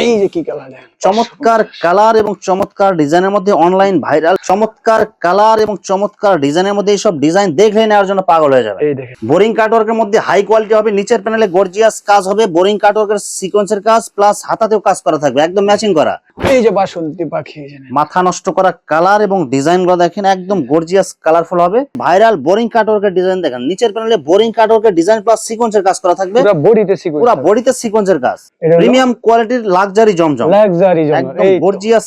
এই যে কি কালার চমৎকার কালার এবং চমৎকার ডিজাইনের মধ্যে অনলাইন ভাইরাল চমৎকার কালার এবং চমৎকার ডিজাইনের মধ্যে এইসব ডিজাইন দেখলে নেওয়ার জন্য পাগল হয়ে যাবে বোরিং কাটওয়ার্কের মধ্যে হাই কোয়ালিটি হবে নিচের প্যানেলে গর্জিয়াস কাজ হবে বোরিং কাটওয়ার্কের সিকোয়েন্সের কাজ প্লাস হাতাতেও কাজ করা থাকবে একদম ম্যাচিং করা। এই যে বাসন্তী পাখি। মাথা নষ্ট করা কালার এবং ডিজাইনগুলো দেখেন একদম গর্জিয়াস কালারফুল হবে। ভাইরাল বোরিং কাটওয়ার্কের ডিজাইন দেখেন নিচের প্যানেলে বোরিং কাটওয়ার্কের ডিজাইন প্লাস সিকোয়েন্সের কাজ করা থাকবে। পুরো বডিতে সিকুয়েন্স পুরো বডিতে সিকোয়েন্সের কাজ। প্রিমিয়াম কোয়ালিটির লাক্সারি জমজম। লাক্সারি জন্য একদম এই। গর্জিয়াস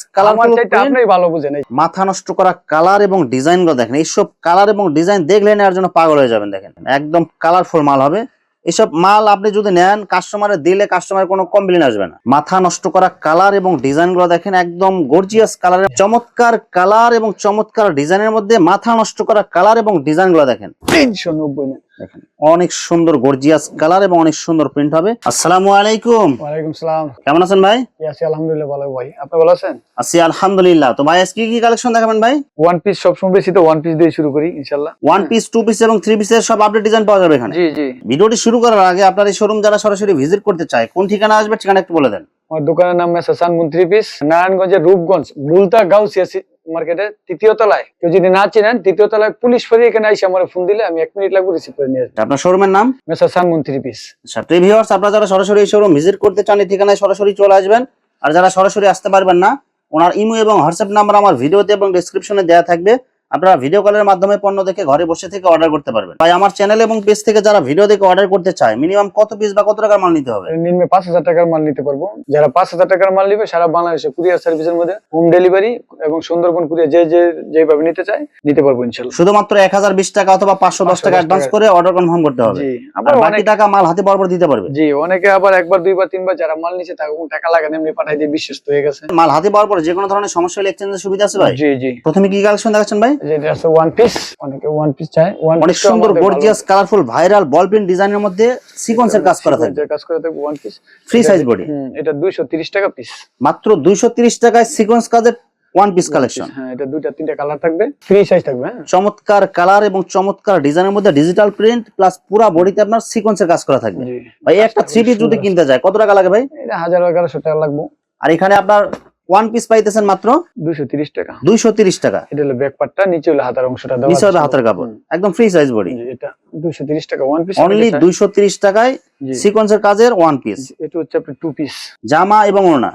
চাইতে আপনিই ভালো বুঝেন এই। মাথা নষ্ট করা কালার এবং ডিজাইনগুলো দেখেন। এইসব কালার এবং ডিজাইন দেখলে নেওয়ার জন্য পাগল হয়ে যাবেন দেখেন। একদম কালারফুল মাল হবে। এসব মাল আপনি যদি নেন কাস্টমারে দিলে কাস্টমার কোনো কমপ্লেন আসবে না। মাথা নষ্ট করা কালার এবং ডিজাইনগুলো দেখেন একদম গর্জিয়াস কালার চমৎকার কালার এবং চমৎকার ডিজাইনের মধ্যে মাথা নষ্ট করা কালার এবং ডিজাইনগুলো দেখেন। তিনশো নব্বই দেখেন অনেক সুন্দর গর্জিয়াস কালার এবং অনেক সুন্দর প্রিন্ট হবে। আসসালামু আলাইকুম। ওয়ালাইকুম সালাম। কেমন আছেন ভাই? আছি আলহামদুলিল্লাহ ভালো ভাই। আপনি ভালো আছেন? আছি আলহামদুলিল্লাহ। তো ভাই আজকে কি কালেকশন দেখাবেন ভাই? ওয়ান পিস সবসময় বেশি তো ওয়ান পিস দিয়ে শুরু করি ইনশাল্লাহ ওয়ান পিস টু পিস এবং থ্রি পিসের সব আপডেট ডিজাইন পাওয়া যাবে এখানে? জি জি। ভিডিওটি শুরু করার আগে আপনার এই শোরুম যারা সরাসরি ভিজিট করতে চায় কোন ঠিকানা আসবে ঠিকানা একটু বলে দেন। আমার দোকানের নাম মেসাসান মন্ত্রী পিস নারায়ণগঞ্জের রূপগঞ্জ বুলতা গাউসিয়া মার্কেটে তৃতীয় তলায়। কেউ যদি না চিনেন তৃতীয় তলায় পুলিশ ফেরি এখানে আইসে আমার ফোন দিলে আমি এক মিনিট লাগবে রিসিভ করে নিয়ে আসব। আপনার শোরুমের নাম? মেসার সানমুন থ্রি পিস আচ্ছা ভিউয়ার্স আপনারা যারা সরাসরি এই শোরুম ভিজিট করতে চান এই ঠিকানায় সরাসরি চলে আসবেন। আর যারা সরাসরি আসতে পারবেন না ওনার ইমো এবং হোয়াটসঅ্যাপ নাম্বার আমার ভিডিওতে এবং ডেসক্রিপশনে দেওয়া থাকবে। আপনারা ভিডিও কলের মাধ্যমে পণ্য দেখে ঘরে বসে থেকে অর্ডার করতে পারবেন। তাই আমার চ্যানেল এবং পেজ থেকে যারা ভিডিও দেখে অর্ডার করতে চায় মিনিমাম কত পিস বা কত টাকার মাল নিতে হবে? নিম্নে পাঁচ হাজার টাকার মাল নিতে পারব। যারা পাঁচ হাজার টাকার মাল নিবে সারা বাংলাদেশে কুরিয়ার সার্ভিসের মধ্যে হোম ডেলিভারি এবং সুন্দরবন কুরিয়ার যে যে যেভাবে নিতে চায় নিতে পারব ইনশাল্লাহ। শুধুমাত্র এক হাজার বিশ টাকা অথবা পাঁচশো দশ টাকা অ্যাডভান্স করে অর্ডার কনফার্ম করতে হবে। জি আর বাকি টাকা মাল হাতে বরাবর দিতে পারবে। জি অনেকে আবার একবার দুইবার তিনবার যারা মাল নিচে থাকে টাকা লাগে না এমনি পাঠাই দিয়ে বিশ্বস্ত হয়ে গেছে। মাল হাতে পাওয়ার পরে যে কোনো ধরনের সমস্যা হলে এক্সচেঞ্জের সুবিধা আছে ভাই? জি জি। প্রথমে কি কালেকশন দেখাচ্ছেন ভাই? যেটা আছে ওয়ান পিস অনেকে ওয়ান পিস চায়। ওয়ান অনেক সুন্দর গর্জিয়াস কালারফুল ভাইরাল বল প্রিন্ট ডিজাইনের মধ্যে সিকোয়েন্সের কাজ করা থাকবে কাজ করে থাকবে one piece free size body এটা দুইশো তিরিশ টাকা পিস মাত্র দুইশো তিরিশ টাকায় সিকোয়েন্স কাজের ওয়ান পিস কালেকশন হ্যাঁ এটা দুইটা তিনটা কালার থাকবে। ফ্রি সাইজ থাকবে হ্যাঁ। চমৎকার কালার এবং চমৎকার ডিজাইনের মধ্যে ডিজিটাল প্রিন্ট প্লাস পুরা বডিতে আপনার সিকোয়েন্সের কাজ করা থাকবে। ভাই একটা থ্রি পিস যদি কিনতে যায় কত টাকা লাগে ভাই? এটা হাজার এগারোশো টাকা লাগবে। আর এখানে আপনার ওয়ান পিস পাইতেছেন মাত্র দুইশো তিরিশ টাকা। দুইশো তিরিশ টাকা। এটা হলো ব্যাক পার্টটা নিচে হলো হাতার অংশটা দেওয়া নিচে। হাতের কাপড়। একদম ফ্রি সাইজ বডি এটা। দুইশো তিরিশ টাকা ওয়ান পিস অনলি দুইশো তিরিশ টাকায় সিকোয়েন্সের কাজের ওয়ান পিস এটা হচ্ছে আপনার টু পিস জামা এবং ওড়না।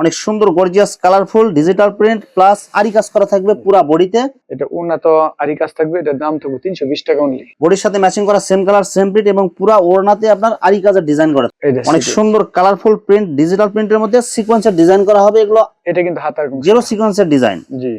অনেক সুন্দর gorgeous colourful digital print plus আরি কাজ করা থাকবে পুরা বডিতে এটা উন্নত আরি কাজ থাকবে এটার দাম থাকবে তিনশো বিশ টাকা অনলি বডির সাথে ম্যাচিং করা সেম কালার সেম প্রিন্ট এবং পুরা ওড়নাতে আপনার আরি কাজের ডিজাইন করা অনেক সুন্দর কালারফুল প্রিন্ট ডিজিটাল প্রিন্টের মধ্যে সিকোয়েন্সের ডিজাইন করা হবে এগুলো এটা কিন্তু হাতার। জিরো সিকোয়েন্সের ডিজাইন জি।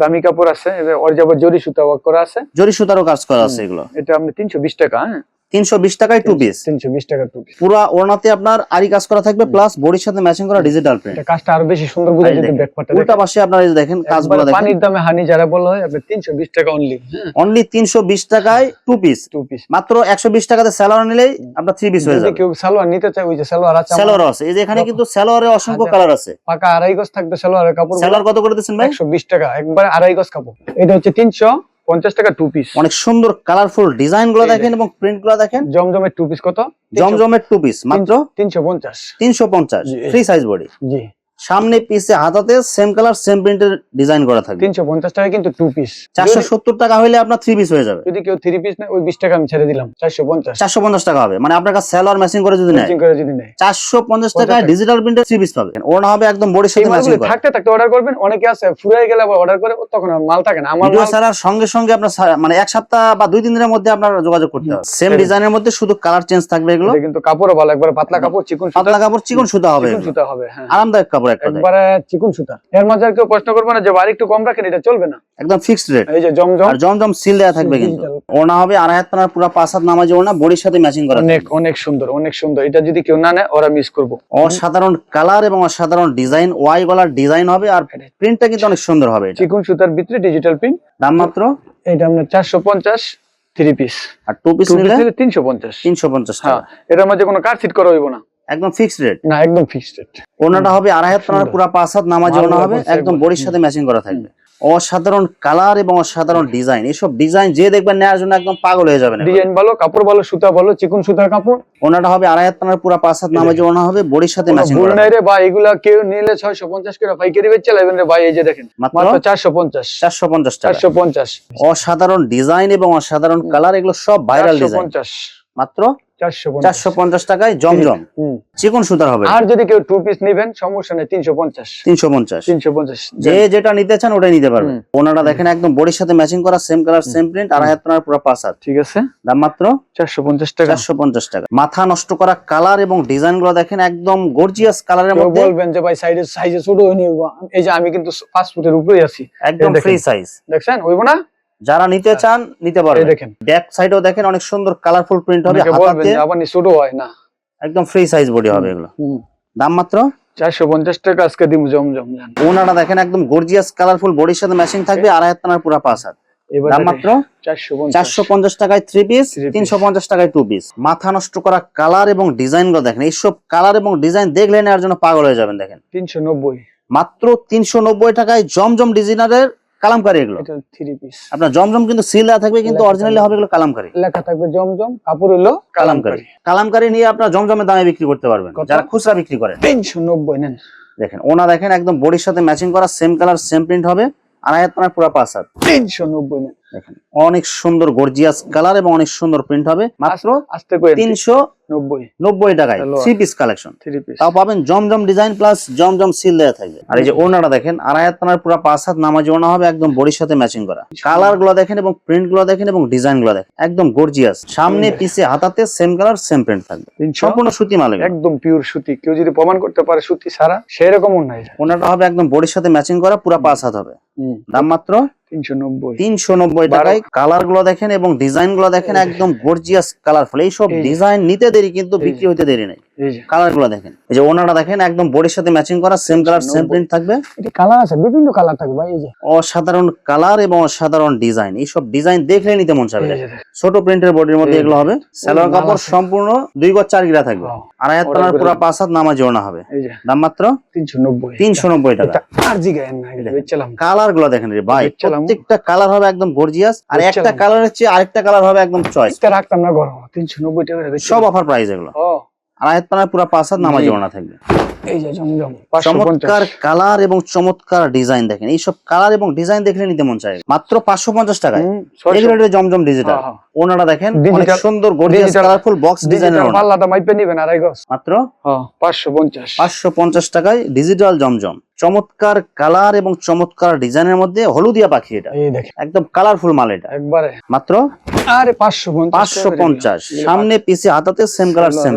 দামি কাপড় আছে ওর যাবার জরি সুতা করা আছে। জরি সুতারও কাজ করা আছে এগুলো। এটা আপনি তিনশো বিশ টাকা হ্যাঁ? তিনশো বিশ টাকায় টু পিস তিনশো বিশ টাকা টু পিস পুরা ওড়নাতে আপনার আরি কাজ করা থাকবে প্লাস বডির সাথে ম্যাচিং করা ডিজিটাল প্রিন্ট এটা কাজটা আরও বেশি সুন্দর বুঝে যদি ব্যাক পার্টটা উল্টা পাশে আপনারা এই দেখেন কাজগুলো দেখেন। পানির দামে হানি যারা বলা হয় আপনি তিনশো বিশ টাকা অনলি অনলি তিনশো বিশ টাকায় টু পিস টু পিস মাত্র একশো বিশ টাকাতে স্যালোয়ার নিলেই আপনার থ্রি পিস হয়ে যাবে। কেউ সালোয়ার নিতে চায় ওই যে সালোয়ার আছে আমার। স্যালোয়ার আছে। এই যে এখানে কিন্তু স্যালোয়ারে অসংখ্য কালার আছে। পাকা আড়াই গজ থাকবে সালোয়ারের কাপড় স্যালোয়ার কত করে দিচ্ছেন ভাই? একশো বিশ টাকা একবার আড়াই গজ কাপড়। এটা হচ্ছে তিনশো পঞ্চাশ টাকা টু পিস অনেক সুন্দর কালারফুল ডিজাইনগুলো দেখেন এবং প্রিন্টগুলো দেখেন। জমজমের টু পিস কত? জমজমের টু পিস মাত্র? তিনশো পঞ্চাশ। তিনশো পঞ্চাশ ফ্রি সাইজ বডি জি। সামনে পিছে হাতাতে সেম কালার সেম প্রিন্টের ডিজাইন করা থাকবে। তিনশো পঞ্চাশ টাকা কিন্তু টু পিস চারশো সত্তর টাকা হলে আপনার থ্রি পিস হয়ে যাবে। যদি কেউ থ্রি পিস নেয় ওই বিশ টাকা আমি ছেড়ে দিলাম চারশো পঞ্চাশ। চারশো পঞ্চাশ টাকা হবে। মানে আপনার কাছে স্যালোয়ার ম্যাচিং করে যদি নেয় ম্যাচিং করে যদি নেয়। চারশো পঞ্চাশ পঞ্চাশ টাকায় টাকা। ডিজিটাল প্রিন্টের থ্রি পিস পাবেন। ওড়না হবে একদম বডির সেই সাথে ম্যাচিং করা। থাকতে থাকতে অর্ডার করবেন অনেকে আছে ফুরাই গেলে আবার অর্ডার করে তখন মাল থাকে না। আমার ভিডিও ছাড়ার সঙ্গে সঙ্গে আপনার মানে এক সপ্তাহ বা দুই তিন দিনের মধ্যে আপনার যোগাযোগ করতে হবে। সেম ডিজাইনের মধ্যে শুধু কালার চেঞ্জ থাকবে এগুলো। কিন্তু কাপড়ও ভালো একবার পাতলা কাপড় চিকন পাতলা কাপড় চিকন সুতা হবে সুতা হবে হ্যাঁ। আরামদায়ক কাপড় একটা একবারে চিকন সুতা। এর মাঝে কেউ প্রশ্ন করবে না যে আর একটু কম রাখেন এটা চলবে না। একদম ফিক্সড রেট এই যে জমজম। আর জমজম সিল দেওয়া থাকবে কিন্তু। Digital। হবে আড়াই হাত পানার পুরো পাঁচ হাত নামাজি ওড়না বডির সাথে ম্যাচিং করা অনেক অনেক সুন্দর অনেক সুন্দর। এটা যদি কেউ না নেয় ওরা মিস করব। অসাধারণ কালার এবং অসাধারণ ডিজাইন ওয়াই গলার ডিজাইন হবে আর প্রিন্টটা কিন্তু অনেক সুন্দর হবে চিকন সুতার ভিতরে ডিজিটাল প্রিন্ট দাম মাত্র? এটা চারশো পঞ্চাশ থ্রি পিস আর টু পিস নিলে? তিনশো পঞ্চাশ। তিনশো পঞ্চাশ হ্যাঁ এটার মধ্যে কোনো কার সিট করা হইব না। একদম ফিক্সড রেট না একদম ফিক্সড রেট ওনাটা হবে আড়াই হাত টানার। পুরো পাঁচ হাত নামাজ ওনা হবে একদম বডির সাথে ম্যাচিং করা থাকবে। অসাধারণ কালার এবং অসাধারণ ডিজাইন এসব ডিজাইন যে দেখবেন নেওয়ার জন্য একদম পাগল হয়ে যাবেন ডিজাইন ভালো কাপড় ভালো সুতা ভালো চিকন সুতার কাপড়। ওনাটা হবে আড়াই হাত টানার পুরো পাঁচ হাত নামাজ ওনা হবে বডির সাথে ম্যাচিং করা নাই রে ভাই এগুলা কেউ নিলে ছয়শো পঞ্চাশ করে পাইকারি বেচে লাগবেন রে ভাই এই যে দেখেন। মাত্র? চারশো পঞ্চাশ। চারশো পঞ্চাশ টাকা। চারশো পঞ্চাশ। অসাধারণ ডিজাইন এবং অসাধারণ কালার এগুলো সব ভাইরাল ডিজাইন মাত্র? চারশো পঞ্চাশ। চারশো পঞ্চাশ টাকায় জমজম। চিকন সুতার হবে। আর যদি কেউ টু পিস নিবেন সমস্যা নেই তিনশো পঞ্চাশ। তিনশো পঞ্চাশ। তিনশো পঞ্চাশ। যে যেটা নিতে চান ওটাই নিতে পারবেন। ওনারা দেখেন একদম বডির সাথে ম্যাচিং করা সেম কালার সেম প্রিন্ট আড়াই হাত পুরো পাঁচ হাত। ঠিক আছে। দাম মাত্র চারশো পঞ্চাশ টাকা। চারশো পঞ্চাশ টাকা। মাথা নষ্ট করা কালার এবং ডিজাইনগুলো দেখেন একদম গর্জিয়াস কালারের মধ্যে। বলবেন যে ভাই সাইডে সাইজে ছোট হয়ে এই যে আমি কিন্তু পাঁচ ফুটের উপরেই আছি। একদম ফ্রি সাইজ দেখছেন? হইব না? যারা নিতে চান নিতে পারবেন। দেখেন। ব্যাক সাইডেও দেখেন অনেক সুন্দর কালারফুল প্রিন্ট হবে। হাতাতে আবার ছোট হয় না। একদম ফ্রি সাইজ বডি হবে এগুলো। দাম মাত্র? চারশো পঞ্চাশ টাকা আজকে দিব জমজম জান। ওনারা দেখেন একদম গর্জিয়াস কালারফুল বডির সাথে ম্যাচিং থাকবে আড়াই হাত টানার পুরো পাঁচ হাত। দাম মাত্র? চারশো পঞ্চাশ। চারশো পঞ্চাশ টাকায় থ্রি পিস Three piece। তিনশো পঞ্চাশ টাকায় টু পিস মাথা নষ্ট করা কালার এবং ডিজাইনগুলো দেখেন। এইসব কালার এবং ডিজাইন দেখলে নেওয়ার জন্য পাগল হয়ে যাবেন দেখেন। তিনশো নব্বই। মাত্র তিনশো নব্বই টাকায় জমজম ডিজাইনারের কালামকারি এগুলো। এটা থ্রি পিস আপনার জমজম কিন্তু সিল দেওয়া থাকবে কিন্তু অরিজিনালি হবে এগুলো কালামকারি। লেখা থাকবে জমজম কাপড় হলো কালামকারি। কালামকারি। নিয়ে আপনার জমজমের দামে বিক্রি করতে পারবেন। যারা খুচরা বিক্রি করেন। তিনশো নব্বই নেন। দেখেন ওনা দেখেন একদম বডির সাথে ম্যাচিং করা সেম কালার সেম প্রিন্ট হবে। আড়াই হাত পুরো পাঁচ হাত। তিনশো নব্বই নেন। দেখেন। অনেক সুন্দর গর্জিয়াস কালার এবং অনেক সুন্দর প্রিন্ট হবে। মাত্র আস্তে করে তিনশো নব্বই। টাকায়. Three piece collection three piece তাও পাবেন Zamzam design plus Zamzam seal দেওয়া থাকবে। আর এই যে ওনাটা দেখেন হাত টানার পুরো পাঁচ হাত নামাজি ওনা হবে একদম বডির সাথে ম্যাচিং করা। কালারগুলো দেখেন এবং প্রিন্টগুলো দেখেন এবং ডিজাইনগুলো দেখেন। একদম গর্জিয়াস সামনে পিছে হাতাতে সেম কালার সেম প্রিন্ট থাকবে। সম্পূর্ণ সুতি মাল একদম পিওর সুতি। কেউ যদি প্রমাণ করতে পারে সুতি সারা সেই রকম ওনাটা হবে একদম বডির সাথে ম্যাচিং করা পুরো পাঁচ হাত হবে। দাম মাত্র তিনশো নব্বই। তিনশো নব্বই টাকায় কালারগুলো দেখেন এবং ডিজাইনগুলো দেখেন একদম গর্জিয়াস কালারফুল এইসব ডিজাইন নিতে দেরি কিন্তু বিক্রি হতে দেরি নেই। কালারগুলো দেখেন। এই যে ওনাটা দেখেন একদম বডির সাথে ম্যাচিং করা সেম কালার সেম প্রিন্ট থাকবে। এটা কালার আছে বিভিন্ন কালার থাকবে ভাই এই যে। অসাধারণ কালার এবং অসাধারণ ডিজাইন এইসব ডিজাইন দেখলে নিতে মন চাবে। এই যে দেখেন। ছোট প্রিন্টের বডির মধ্যে এগুলো হবে। সালোয়ার কাপড় সম্পূর্ণ দুই গজ চার গিরা থাকবে। হ্যাঁ। আড়াই হাত পুরো পাঁচ হাত জোড়া হবে। দাম মাত্র? তিনশো নব্বই। তিনশো নব্বই টাকা। আর কালারগুলো দেখেন রে ভাই। প্রত্যেকটা কালার হবে একদম গর্জিয়াস আর একটা। কালারের চেয়ে আরেকটা কালার হবে একদম চয়েস রাখতাম না গরম তিনশো নব্বই টাকা সব অফার প্রাইস এগুলো। আড়াই হাত টানার পুরো পাঁচ হাত নামাজ জি। থাকবে। এই যে জমজম চমৎকার কালার এবং চমৎকার ডিজাইন দেখেন। এইসব কালার এবং ডিজাইন দেখলে নিতে মন চায়। মাত্র পাঁচশো পঞ্চাশ টাকায়। জমজম ডিজিটাল হ্যাঁ, ওনারা দেখেন অনেক সুন্দর গর্জিয়াস কালারফুল বক্স ডিজাইনের গজ। মাত্র হ্যাঁ পাঁচশো পঞ্চাশ। পাঁচশো পঞ্চাশ টাকায় ডিজিটাল জমজম। চমৎকার কালার এবং চমৎকার ডিজাইনের মধ্যে হলুদিয়া পাখি এটা। একদম কালারফুল মাল এটা। একবারে। মাত্র আরে পাঁচশো পঞ্চাশ পাঁচশো পঞ্চাশ। সামনে পিছে হাতাতে সেম কালার সেম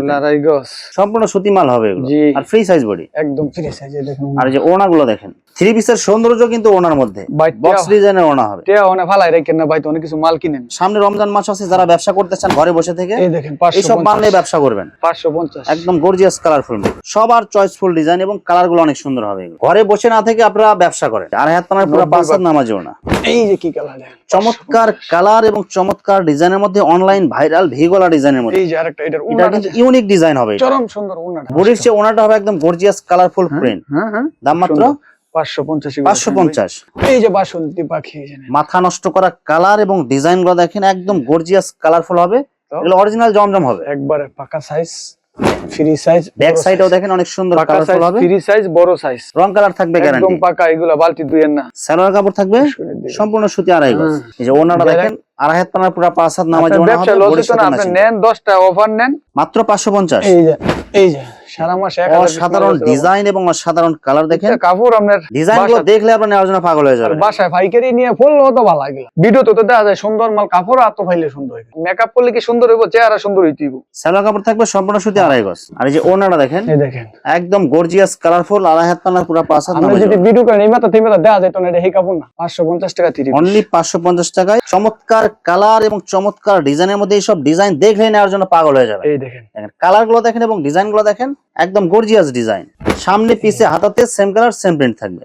সম্পূর্ণ সুতি মাল হবে এগুলো। আর ফ্রি সাইজ বডি একদম ফ্রি সাইজে আর যে ওনা গুলো দেখেন। থ্রি পিসের সৌন্দর্য কিন্তু ওনার মধ্যে। বক্স ডিজাইনের ওনা হবে। টিয়া ভালাই রেখেন না ভাই তো অনেক কিছু মাল কিনেন। সামনে রমজান মাস আছে যারা ব্যবসা করতে চান ঘরে বসে থেকে এই দেখেন এইসব মাল নিয়ে ব্যবসা করবেন। পাঁচশো পঞ্চাশ। একদম গর্জিয়াস কালারফুল সবার চয়েসফুল ডিজাইন এবং কালারগুলো অনেক সুন্দর হবে। ঘরে বসে না থেকে আপনারা ব্যবসা করেন। আর হাত টানার পুরো নব্বই পাঁচ হাত বাট। নামাজেও না। এই যে কি কালার চমৎকার কালার এবং চমৎকার ডিজাইনের মধ্যে অনলাইন ভাইরাল ভিগোলা ডিজাইনের মধ্যে। এই যে আরেকটা এটার এটা কিন্তু ইউনিক ডিজাইন হবে চরম সুন্দর উন্নাটা বডির চেয়ে ওনাটা হবে একদম গর্জিয়াস কালারফুল প্রিন্ট হ্যাঁ হ্যাঁ। দাম মাত্র পাঁচশো পঞ্চাশ পাঁচশো পঞ্চাশ। এই যে বাসন্তী পাখি এই যে মাথা নষ্ট করা কালার এবং ডিজাইনগুলো দেখেন একদম গর্জিয়াস কালারফুল হবে। এগুলো অরিজিনাল জমজম হবে। একবারে পাকা সাইজ ফ্রি সাইজ ব্যাক সাইডও দেখেন অনেক সুন্দর কালারফুল হবে। ফ্রি সাইজ বড় সাইজ রং কালার থাকবে একদম পাকা এগুলো বালতি দুইয়ের না। সালোয়ার কাপড় থাকবে? সম্পূর্ণ সুতি আড়াই গজ। এই যে ওনাটা দেখেন আড়াই হাত পানার পুরো পাঁচ হাত নামাজ আপনার ওনা হবে আপনি নেন দশটা অফার নেন। মাত্র পাঁচশো পঞ্চাশ। এই যে এই যে। সারা মাস অসাধারণ ডিজাইন এবং অসাধারণ কালার দেখেন। কাপড় আপনার ডিজাইনগুলো দেখলে আপনার নেওয়ার জন্য পাগল হয়ে যাবে। বাসায় পাইকারি নিয়ে ফুল হতো ভালো লাগে। ভিডিও তো দেখা যায় সুন্দর মাল কাপড় আর তো ফাইলে সুন্দর মেকআপ করলে কি সুন্দর হইব? চেহারা সুন্দর হইতেইব সালোয়ার কাপড় থাকবে সম্পূর্ণ সুতি আড়াই গজ। আর এই যে ওনাটা দেখেন এই দেখেন। একদম গর্জিয়াস কালারফুল আড়াই হাত পানার পুরো পাঁচ হাত আপনি যদি ভিডিও করেন এই মাথা থেকে মাথা দেওয়া যেত না এটা এই কাপড় না। পাঁচশো পঞ্চাশ টাকা তিরিশ। অনলি পাঁচশো পঞ্চাশ টাকায়। চমৎকার কালার এবং চমৎকার ডিজাইনের মধ্যে এইসব ডিজাইন দেখলে নেওয়ার জন্য পাগল হয়ে যাবে। এই দেখেন। দেখেন কালারগুলো দেখেন এবং ডিজাইনগুলো দেখেন। একদম গর্জিয়াস ডিজাইন সামনে পিছে হাতাতে সেম কালার সেম প্রিন্ট থাকবে।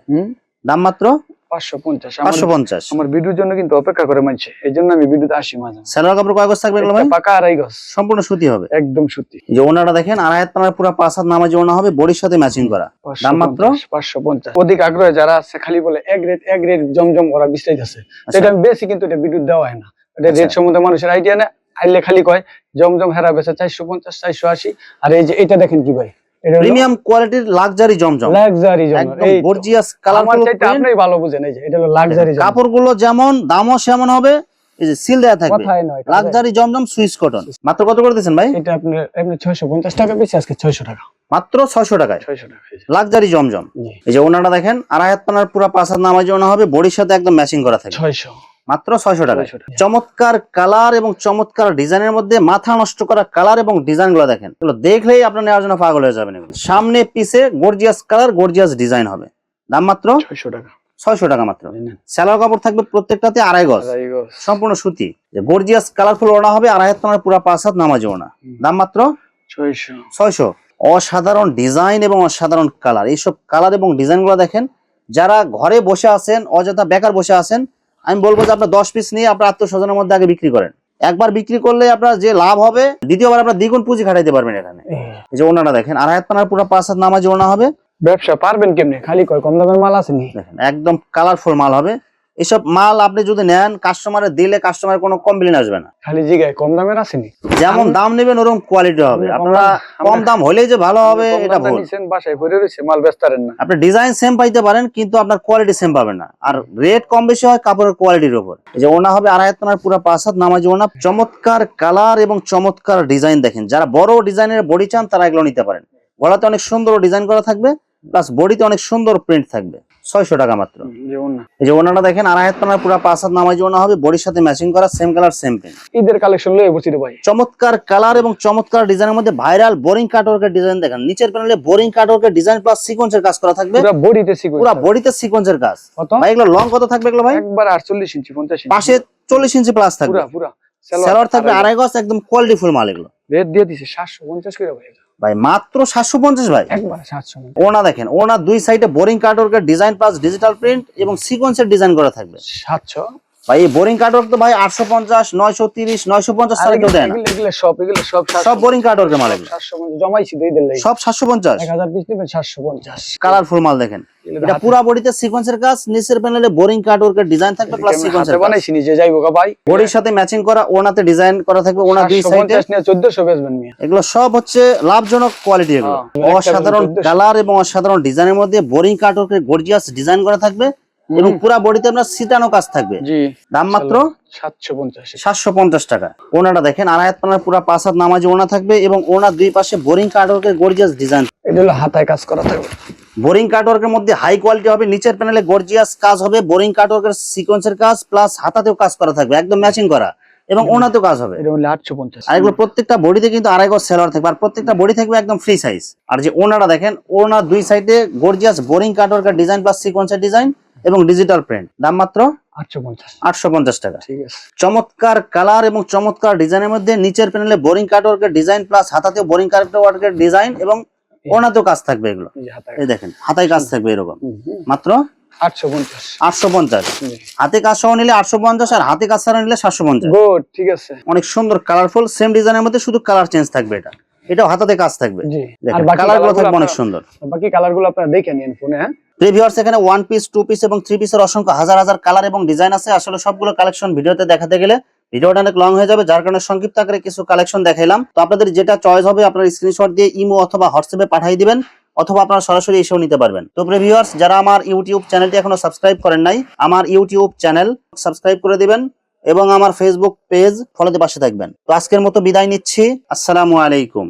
দাম মাত্র পাঁচশো পঞ্চাশ। পাঁচশো পঞ্চাশ। আমার ভিডিওর জন্য কিন্তু অপেক্ষা করে মানছে। এই জন্য আমি ভিডিওতে আসি মাঝে স্যালোয়ার কাপড় কয় গজ থাকবে ভাই? পাকা আড়াই গজ। সম্পূর্ণ সুতি হবে। একদম সত্যি যে ওনাটা দেখেন আড়াই হাত পানার পুরো পাঁচ হাত নামাজি ওনা হবে বডির সাথে ম্যাচিং করা। দাম মাত্র পাঁচশো পঞ্চাশ। অধিক আগ্রহ যারা আছে খালি বলে এক রেট এক রেট জমজম ওরা বিস্তারিত আছে। আচ্ছা। এটা আমি বেশি কিন্তু এটা বিদ্যুৎ দেওয়া হয় না। এটা আচ্ছা। রেট সম্বন্ধে মানুষের আইডিয়া না আইলে খালি কয় জমজম হেরা বেছে চারশো পঞ্চাশ চারশো আশি। আর এই যে এটা দেখেন কি ভাই? প্রিমিয়াম কোয়ালিটির লাক্সারি জমজম লাক্সারি একদম গর্জিয়াস আমার চাইতে আপনি ভালো বুঝেন এই যে এটা হলো লাক্সারি কাপড়গুলো যেমন দামও সেমন হবে এই যে সিল দেওয়া থাকবে। কথাই নয় লাক্সারি জমজম সুইস কটন মাত্র কত করে দিচ্ছেন ভাই? এটা এমনি ছয়শো পঞ্চাশ টাকা বেশি আজকে ছয়শো টাকা। মাত্র ছয়শো টাকায়। ছয়শো টাকা লাক্সারি জমজম এই যে ওনাটা দেখেন আড়াই হাত পানার পুরো পাঁচ হাত নামাজি ওনা হবে বডির সাথে একদম ম্যাচিং করা থাকে ছয়শো। মাত্র ছয়শো টাকা। চমৎকার কালার এবং চমৎকার ডিজাইনের মধ্যে মাথা নষ্ট করা কালার এবং ডিজাইনগুলো দেখেন দেখলেই আপনার নেওয়ার জন্য পাগল হয়ে যাবেন। সামনে পিছে গর্জিয়াস কালার গর্জিয়াস ডিজাইন হবে। দাম মাত্র ছয়শো টাকা। ছয়শো টাকা মাত্র। স্যালোয়ার কাপড় থাকবে প্রত্যেকটাতে আড়াই গজ। সম্পূর্ণ সুতি। গর্জিয়াস কালারফুল ওনা হবে আড়াই হাত পানার পুরো পাঁচ হাত নামাজ ওনা দাম মাত্র ছয়শো। ছয়শো। অসাধারণ ডিজাইন এবং অসাধারণ কালার এইসব কালার এবং ডিজাইনগুলো দেখেন যারা ঘরে বসে আছেন অযথা বেকার বসে আছেন আমি বলব যে আপনার দশ পিস নিয়ে আপনার আত্মস্বজনের মধ্যে আগে বিক্রি করেন। একবার বিক্রি করলে আপনার যে লাভ হবে দ্বিতীয়বার আপনার দ্বিগুণ পুঁজি খাটাইতে পারবেন এখানে। এই যে ওনারা দেখেন আর হাত পানার পুরো পাঁচ হাত নামাজ ওনা হবে। ব্যবসা পারবেন কেমনি? খালি কয় কম দামের মাল আসেনি দেখেন একদম কালারফুল মাল হবে। এসব মাল আপনি যদি নেন কাস্টমারে দিলে কাস্টমার কোনো কমপ্লেন আসবে না। খালি জিগায় কম দামের আসেনি। যেমন দাম নেবেন ওরকম কোয়ালিটি হবে। আপনারা কম দাম হলেই যে ভালো হবে এটা ভুল। বাসায় ভরে রয়েছে মাল ব্যস্ত পারেন না। আপনি ডিজাইন সেম পাইতে পারেন কিন্তু আপনার কোয়ালিটি সেম পাবেন না। আর রেট কম বেশি হয় কাপড়ের কোয়ালিটির উপর। এই যে ওনা হবে আড়াই হাত পুরো পাঁচ হাত নামাজি ওনা চমৎকার কালার এবং চমৎকার ডিজাইন দেখেন। যারা বড় ডিজাইনের বডি চান তারা এগুলো নিতে পারেন। গলাতে অনেক সুন্দর ডিজাইন করা থাকবে প্লাস বডিতে অনেক সুন্দর প্রিন্ট থাকবে। ছয়শো টাকা মাত্র। এই যে ওনাটা দেখেন আড়াই হাত পানার পুরো পাঁচ হাত নামাজি ওনা হবে বডির সাথে ম্যাচিং করা সেম কালার সেম প্রিন্ট ঈদের কালেকশন লয়ে বসি ভাই। চমৎকার কালার এবং চমৎকার ডিজাইনের মধ্যে ভাইরাল বোরিং কাটওয়ার্কের ডিজাইন দেখেন। নিচের প্যানেলে বোরিং কাটওয়ার্কের ডিজাইন প্লাস সিকোয়েন্সের কাজ করা থাকবে। পুরো বডিতে সিকুয়েন্স পুরো বডিতে সিকোয়েন্সের কাজ। কত? ভাই এগুলো লং কত থাকবে এগুলো ভাই? একবার 48 ইঞ্চি 50 ইঞ্চি। পাশে চল্লিশ ইঞ্চি প্লাস থাকবে। পুরা পুরা। স্যালোয়ার থাকবে আড়াই গজ একদম কোয়ালিটি ফুল মাল এগুলো। রেট দিয়ে দিছে 750 করে ভাই ভাই মাত্র সাতশো পঞ্চাশ ভাই। একবার 700 ওনা দেখেন ওনা দুই সাইডে বোরিং কাটওয়ার্কের ডিজাইন প্লাস ডিজিটাল প্রিন্ট এবং সিকোয়েন্সের ডিজাইন করা থাকবে। 700 ভাই এই বোরিং কাটওয়ার্ক তো ভাই আটশো পঞ্চাশ নয়শো তিরিশ নয়শো পঞ্চাশ আর সালে কেউ দেয় না। এগুলো এগুলো সব এগুলো সব সব বোরিং কাটওয়ার্কের মাল এগুলো। 750 জমাইছি দুই দিন লাগি। সব সাতশো পঞ্চাশ। 1000 পিস নেবেন 750 কালারফুল মাল দেখেন। এটা পুরা বডিতে সিকোয়েন্সের কাজ নিচের প্যানেলে বোরিং ডিজাইন থাকবে প্লাস সিকোয়েন্সের বানাইছি নিজে যাইবো ভাই। বডির সাথে ম্যাচিং করা ওনাতে ডিজাইন করা থাকবে ওনা দুই সাইডে 750 নিয়ে 1400 বেচবেন মিয়া। এগুলো সব হচ্ছে লাভজনক কোয়ালিটি এগুলো। হ্যাঁ, অসাধারণ কালার এবং অসাধারণ ডিজাইনের মধ্যে বোরিং কাটওয়ার্কের গর্জিয়াস ডিজাইন করা থাকবে। এবং পুরা বডিতে আপনার সিটানো কাজ থাকবে। দাম মাত্র সাতশো পঞ্চাশ। টাকা। ওনাটা দেখেন আড়াই হাত পানার পুরা পাঁচ হাত নামাজি ওনা থাকবে এবং ওনার দুই পাশে বোরিং কাটওয়ার্কের গর্জিয়াস ডিজাইন এটা হলো হাতায় কাজ করা থাকবে। বোরিং কাটওয়ার্কের মধ্যে হাই কোয়ালিটি হবে নিচের প্যানেলে গর্জিয়াস কাজ হবে বোরিং কাটওয়ার্কের সিকোয়েন্সের কাজ প্লাস হাতাতেও কাজ করা থাকবে একদম ম্যাচিং করা। এবং ওনাতেও কাজ হবে। হলো 850 আর এগুলো প্রত্যেকটা বডিতে কিন্তু আড়াই গজ সেলার থাকবে আর প্রত্যেকটা বডি থাকবে একদম ফ্রি সাইজ আর যে ওনারা দেখেন ওনার দুই সাইডে গর্জিয়াস বোরিং কাটওয়ার্কের ডিজাইন প্লাস সিকোয়েন্সের ডিজাইন এবং ডিজিটাল প্রিন্ট দাম মাত্র আটশো পঞ্চাশ। টাকা। চমৎকার কালার এবং চমৎকার ডিজাইনের মধ্যে নিচের প্যানেলে বোরিং কাটওয়ার্কের ডিজাইন প্লাস হাতাতেও বোরিং কাটওয়ার্কের ডিজাইন এবং ওনাতেও কাজ থাকবে এগুলো। এই দেখেন হাতায় কাজ থাকবে এরকম। মাত্র আটশো পঞ্চাশ। হাতে কাজ সহ নিলে আটশো পঞ্চাশ আর হাতে কাজ ছাড়া নিলে সাতশো পঞ্চাশ। ঠিক আছে। অনেক সুন্দর কালারফুল সেম ডিজাইনের মধ্যে শুধু কালার চেঞ্জ থাকবে এটা। এটাও হাতাতে কাজ থাকবে। কালারগুলো অনেক সুন্দর। বাকি কালারগুলো আপনারা দেখে নিন ফোনে হ্যাঁ? প্রিভিউয়ার্স এখানে ওয়ান পিস টু পিস এবং থ্রি পিসের অসংখ্য হাজার হাজার কালার এবং ডিজাইন আছে। আসলে সবগুলো কালেকশন ভিডিওতে দেখাতে গেলে ভিডিওটা অনেক লং হয়ে যাবে যার কারণে সংক্ষিপ্ত আকারে কিছু কালেকশন দেখাইলাম। তো আপনাদের যেটা চয়েস হবে আপনার স্ক্রিনশট দিয়ে ইমো অথবা হোয়াটসঅ্যাপে পাঠিয়ে দিবেন অথবা আপনারা সরাসরি এসেও নিতে পারবেন। তো প্রিভিউয়ার্স যারা আমার ইউটিউব চ্যানেলটি এখনও সাবস্ক্রাইব করেন নাই আমার ইউটিউব চ্যানেল সাবস্ক্রাইব করে দিবেন এবং আমার ফেসবুক পেজ ফলোতে পাশে থাকবেন। তো আজকের মতো বিদায় নিচ্ছি। আসসালামু আলাইকুম।